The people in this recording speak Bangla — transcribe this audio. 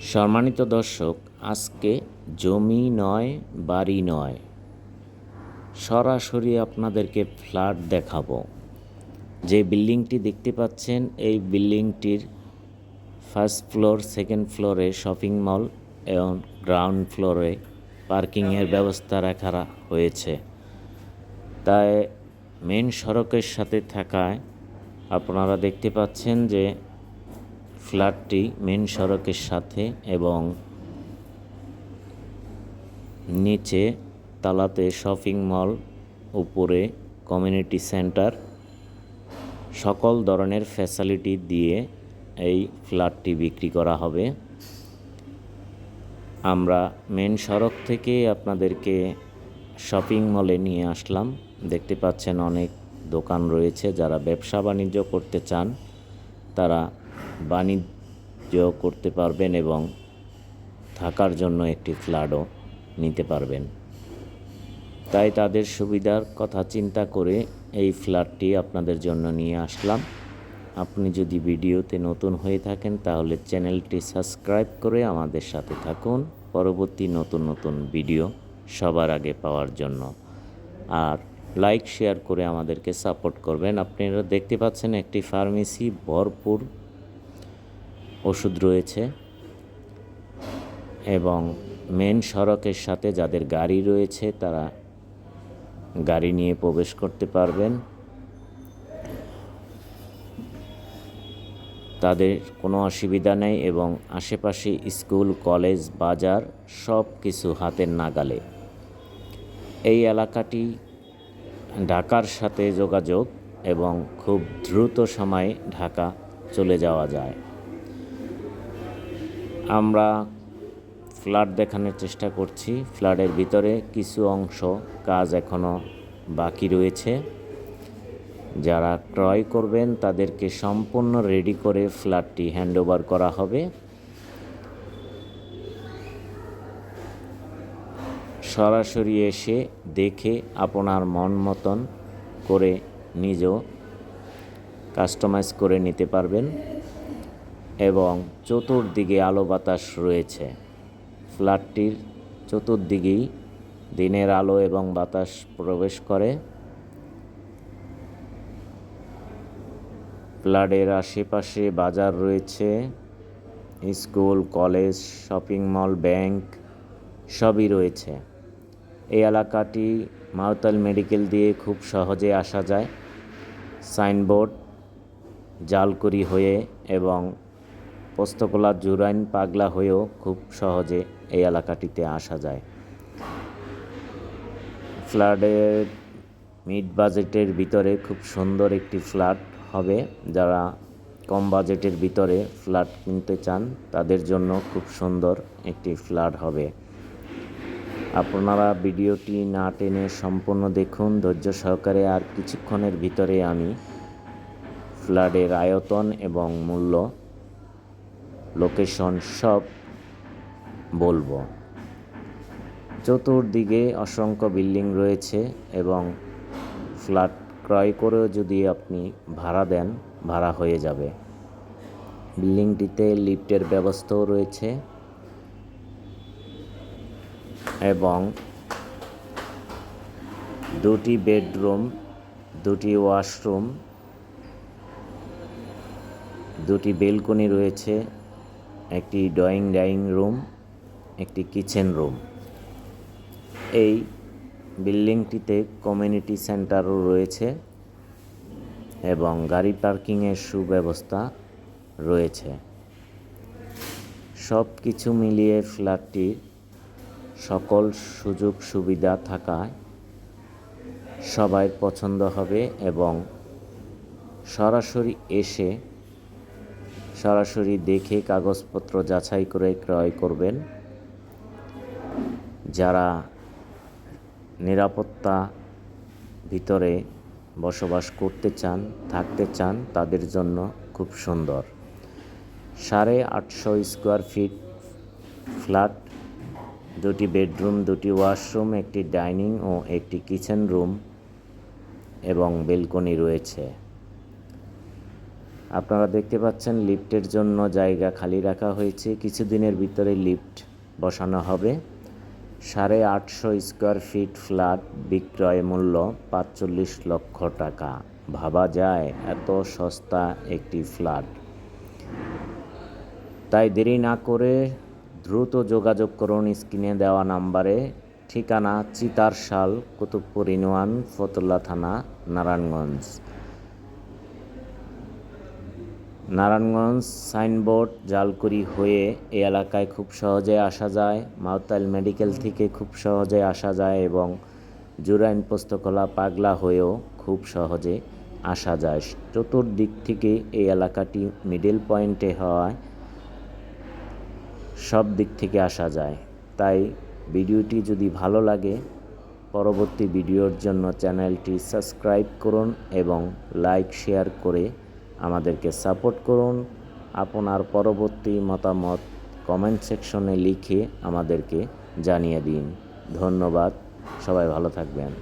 সম্মানিত দর্শক, আজকে জমি নয়, বাড়ি নয়। সরাসরি আপনাদেরকে ফ্ল্যাট দেখাবো। যে বিল্ডিংটি দেখতে পাচ্ছেন, এই বিল্ডিংটির ফার্স্ট ফ্লোর, সেকেন্ড ফ্লোরে শপিং মল এবং গ্রাউন্ড ফ্লোরে পার্কিংয়ের ব্যবস্থা রাখা হয়েছে। তাই মেন সড়কের সাথে থাকায় আপনারা দেখতে পাচ্ছেন যে ফ্ল্যাটটি মেন সড়কের সাথে এবং নিচে তালাতে শপিং মল, উপরে কমিউনিটি সেন্টার, সকল ধরনের ফ্যাসিলিটি দিয়ে এই ফ্ল্যাটটি বিক্রি করা হবে। আমরা মেন সড়ক থেকে আপনাদেরকে শপিং মলে নিয়ে আসলাম। দেখতে পাচ্ছেন অনেক দোকান রয়েছে যারা ব্যবসা বাণিজ্য করতে চান। তারা বাণিজ্য করতে পারবেন এবং থাকার জন্য একটি ফ্ল্যাটও নিতে পারবেন। তাই তাদের সুবিধার কথা চিন্তা করে এই ফ্ল্যাটটি আপনাদের জন্য নিয়ে আসলাম। আপনি যদি ভিডিওতে নতুন হয়ে থাকেন, তাহলে চ্যানেলটি সাবস্ক্রাইব করে আমাদের সাথে থাকুন। পরবর্তী নতুন নতুন ভিডিও সবার আগে পাওয়ার জন্য। আর লাইক, শেয়ার করে আমাদেরকে সাপোর্ট করবেন। আপনারা দেখতে পাচ্ছেন একটি ফার্মেসি ভরপুর ওষুধ রয়েছে এবং মেন সড়কের সাথে যাদের গাড়ি রয়েছে তারা গাড়ি নিয়ে প্রবেশ করতে পারবেন। তাদের কোনো অসুবিধা নেই এবং আশেপাশে স্কুল, কলেজ, বাজার সব কিছু হাতের নাগালে। এই এলাকাটি ঢাকার সাথে যোগাযোগ এবং খুব দ্রুত সময়ে ঢাকা চলে যাওয়া যায়। আমরা ফ্ল্যাট দেখানোর চেষ্টা করছি। ফ্ল্যাটের ভিতরে কিছু অংশ কাজ এখনও বাকি রয়েছে। যারা ক্রয় করবেন, তাদেরকে সম্পূর্ণ রেডি করে ফ্ল্যাটটি হ্যান্ডওভার করা হবে। সরাসরি এসে দেখে আপনার মন মতন করে নিজেও কাস্টমাইজ করে নিতে পারবেন। এবং চতুর্দিকে আলো বাতাস রয়েছে। ফ্ল্যাটটির চতুর্দিকেই দিনের আলো এবং বাতাস প্রবেশ করে। ফ্ল্যাটের আশেপাশে বাজার রয়েছে, school, college, shopping mall, bank সবই রয়েছে। এই এলাকাটি মাউতাল মেডিকেল দিয়ে খুব সহজে আসা যায়। সাইনবোর্ড জালকুড়ি হয়ে এবং পোস্তকলা জুরাইন পাগলা হয়েও খুব সহজে এই এলাকাটিতে আসা যায়। ফ্ল্যাটের মিড বাজেটের ভিতরে খুব সুন্দর একটি ফ্ল্যাট হবে। যারা কম বাজেটের ভিতরে ফ্ল্যাট কিনতে চান, তাদের জন্য খুব সুন্দর একটি ফ্ল্যাট হবে। আপনারা ভিডিওটি না টেনে সম্পূর্ণ দেখুন। ধৈর্য সহকারে আর কিছুক্ষণের ভিতরে আমি ফ্ল্যাটের আয়তন এবং মূল্য লোকেশন সব বলব। চতুর্দিকে অসংখ্য বিল্ডিং রয়েছে এবং ফ্ল্যাট ক্রয় করেও যদি আপনি ভাড়া দেন, ভাড়া হয়ে যাবে। বিল্ডিংটিতে লিফটের ব্যবস্থাও রয়েছে এবং দুটি বেডরুম, দুটি ওয়াশরুম, দুটি বেলকনি রয়েছে একটি ড্রয়িং ডাইনিং রুম, একটি কিচেন রুম। এই বিল্ডিংটিতে কমিউনিটি সেন্টারও রয়েছে এবং গাড়ি পার্কিংয়ের সুব্যবস্থা রয়েছে। সব কিছু মিলিয়ে ফ্ল্যাটটি সকল সুযোগ সুবিধা থাকায় সবাই পছন্দ হবে এবং সরাসরি এসে সরাসরি দেখে কাগজপত্র যাচাই করে ক্রয় করবেন। যারা নিরাপত্তা ভিতরে বসবাস করতে চান, থাকতে চান, তাদের জন্য খুব সুন্দর। সাড়ে আটশো স্কোয়ার ফিট ফ্ল্যাট, দুটি বেডরুম, দুটি ওয়াশরুম, একটি ডাইনিং ও একটি কিচেন রুম এবং বেলকনি রয়েছে। আপনারা দেখতে পাচ্ছেন লিফটের জন্য জায়গা খালি রাখা হয়েছে। কিছুদিনের ভিতরে লিফট বসানো হবে। সাড়ে আটশো স্কোয়ার ফিট ফ্ল্যাট বিক্রয় মূল্য পাঁচচল্লিশ লক্ষ টাকা। ভাবা যায় এত সস্তা একটি ফ্ল্যাট। তাই দেরি না করে দ্রুত যোগাযোগ করুন স্ক্রিনে দেওয়া নাম্বারে। ঠিকানা চিতারশাল, কুতুবপুর ইনওয়ান ফতুল্লা থানা, নারায়ণগঞ্জ। নারায়ণগঞ্জ সাইনবোর্ড জালকুড়ি হয়ে এই এলাকায় খুব সহজে আসা যায় মাউতাইল মেডিকেল থেকে খুব সহজে আসা যায় এবং জুরাইন পোস্তকলা পাগলা হয়েও খুব সহজে আসা যায়। চতুর্দিক থেকে এই এলাকাটি মিডল পয়েন্টে হওয়ায় সব দিক থেকে আসা যায়। তাই ভিডিওটি যদি ভালো লাগে, পরবর্তী ভিডিওর জন্য চ্যানেলটি সাবস্ক্রাইব করুন এবং লাইক, শেয়ার করে আমাদেরকে সাপোর্ট করুন। আপনার পরবর্তী মতামত কমেন্ট সেকশনে লিখে আমাদেরকে জানিয়ে দিন। ধন্যবাদ। সবাই ভালো থাকবেন।